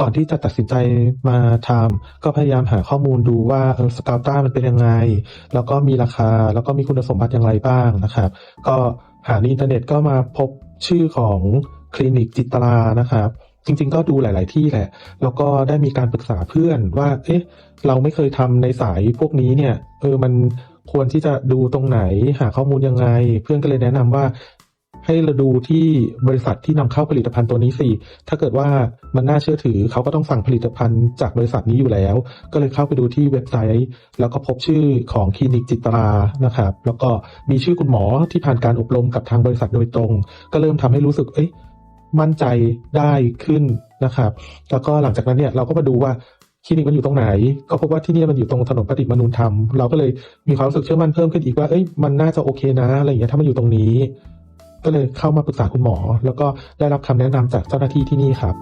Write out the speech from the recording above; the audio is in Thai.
ก่อนที่จะตัดสินใจมาทำก็พยายามหาข้อมูลดูว่าเออสกาวต้ามันเป็นยังไง แล้วก็มีราคา แล้วก็มีคุณสมบัติอย่างไรบ้างนะครับ ก็หาในอินเทอร์เน็ตก็มาพบชื่อของคลินิกจิตรานะครับจริงๆ ก็ดูหลาย ๆ ที่แหละ แล้วก็ได้มีการปรึกษาเพื่อนว่า เอ๊ะ เราไม่เคยทำในสายพวกนี้เนี่ย เออ มันควรที่จะดูตรงไหน หาข้อมูลยังไง เพื่อนก็เลยแนะนำว่า ให้เราดูที่บริษัทที่นำเข้าผลิตภัณฑ์ตัวนี้สิ ถ้าเกิดว่ามันน่าเชื่อถือเขาก็ต้องสั่งผลิตภัณฑ์จากบริษัทนี้อยู่แล้ว ก็เลยเข้าไปดูที่เว็บไซต์ แล้วก็พบชื่อของคลินิกจิตรานะครับ แล้วก็มีชื่อคุณหมอที่ผ่านการอบรมกับทางบริษัทโดยตรง ก็เริ่มทำให้รู้สึก เอ้ย มั่นใจได้ขึ้นนะครับ แล้วก็หลังจากนั้นเนี่ยเราก็มาดูว่าคลินิกมันอยู่ตรงไหน ก็พบว่าที่นี่มันอยู่ตรงถนนปฏิมนูนธรรม เราก็เลยมีความรู้สึกเชื่อมั่นเพิ่มขึ้นอีกว่า เอ้ย มันน่าจะโอเคนะ อะไรอย่างเงี้ย ถ้ามันอยู่ตรงนี้ ก็เลยเข้ามาปรึกษาคุณหมอ แล้วก็ได้รับคำแนะนำจากเจ้าหน้าที่ที่นี่ครับ